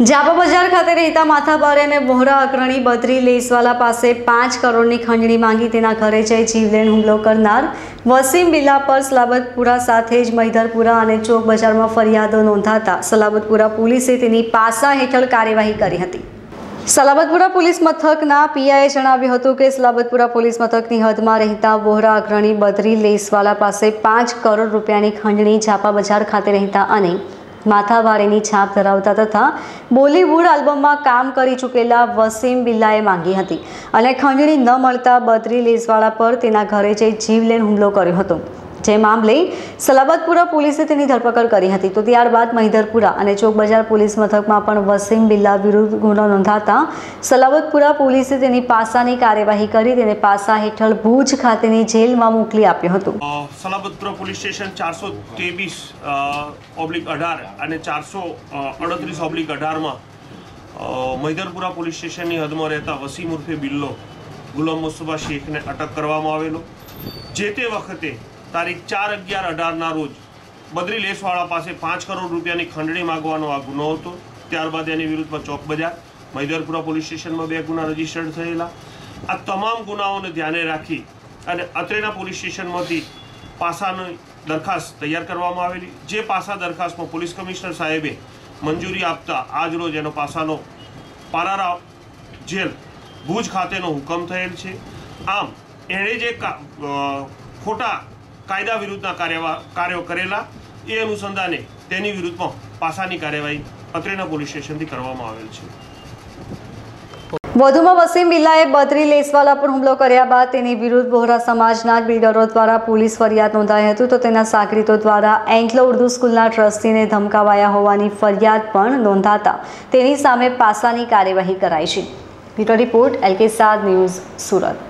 જાપા બજાર ખાતે રહેતા માથાબારે અને બોહરા અગ્રણી બદ્રી લેસવાલા પાસે પાંચ કરોડની ખંડણી માંગી તેના ઘરે જઈ જીવલેણ હુમલો કરનાર વસીમ બિલા પર સલાબતપુરા સાથે જ મૈધરપુરા અને ચોક બજારમાં ફરિયાદો નોંધાતા સલાબતપુરા પોલીસે તેની પાસા હેઠળ કાર્યવાહી કરી હતી. સલાબતપુરા પોલીસ મથકના પીઆઈએ જણાવ્યું હતું કે સલાબતપુરા પોલીસ મથકની હદમાં રહેતા વોહરા અગ્રણી બદ્રી લેસવાલા પાસે પાંચ કરોડ રૂપિયાની ખંડણી ઝાપા બજાર ખાતે રહેતા અને માથાભારેની છાપ ધરાવતા તથા બોલીવુડ આલ્બમમાં કામ કરી ચૂકેલા વસીમ બિલ્લાએ માંગી હતી. અને ખંડણી ન મળતા બદ્રી લેસવાળા પર તેના ઘરે જઈ જીવલેણ હુમલો કર્યો હતો. જે મામલે સલાબતપુરા પોલીસે તેની ધરપકડ કરી હતી. તો ત્યારબાદ મહિધરપુરા અને ચોક બજાર પોલીસ મથકમાં પણ વસીમ બિલ્લા વિરુદ્ધ ગુનો નોંધાતા સલાબતપુરા પોલીસે તેની પાસાની કાર્યવાહી કરી તેને પાસા હેઠળ ભુજ ખાતેની જેલમાં મોકલી આપ્યો હતો. સલાબતપુરા પોલીસ સ્ટેશન ચારસો ત્રેવીસ ઓબ્લિક અઢાર અને ચારસો અડત્રીસ ઓબ્લિક અઢારમાં મૈદરપુરા પોલીસ સ્ટેશનની હદમાં રહેતા વસીમ ઉર્ફે બિલ્લો ગુલામ મુસ્તફા શેખને અટક કરવામાં આવેલો. જે તે વખતે તારીખ ચાર અગિયાર અઢારના રોજ બદ્રી લેસવાળા પાસે પાંચ કરોડ રૂપિયાની ખંડણી માગવાનો આ ગુનો હતો. ત્યારબાદ એની વિરુદ્ધમાં ચોક બજાર, મૈદરપુરા પોલીસ સ્ટેશનમાં બે ગુના રજીસ્ટર્ડ થયેલા. આ તમામ ગુનાઓને ધ્યાને રાખી અને અત્રેના પોલીસ સ્ટેશનમાંથી પાસાની દરખાસ્ત તૈયાર કરવામાં આવેલી. જે પાસા દરખાસ્તમાં પોલીસ કમિશનર સાહેબે મંજૂરી આપતા આજ રોજ એનો પાસાનો પારારા જેલ ભુજ ખાતેનો હુકમ થયેલ છે. આમ, એણે જે ખોટા કાયદા વિરુદ્ધના કાર્યો કરેલા. એ અનુસંધાને તેની વિરુદ્ધમાં પાસાની કાર્યવાહી અત્રેના પોલીસ સ્ટેશનથી કરવામાં આવેલ છે. વધુમાં વસીમ બિલ્લાએ બદરી લેસવાલા પર હુમલો કર્યા બાદ તેની વિરુદ્ધ બોહરા સમાજના બિલ્ડરો દ્વારા પોલીસ ફરિયાદ નોંધાઈ હતી તો તેના સાગરીતો દ્વારા એન્ગ્લો ઉર્દુ સ્કૂલના ટ્રસ્ટીને ધમકાવાયા હોવાની ફરિયાદ પણ નોંધાતા તેની સામે પાસાની કાર્યવાહી કરાઈ છે. બ્યુરો રિપોર્ટ એલકે સાદ ન્યૂઝ સુરત.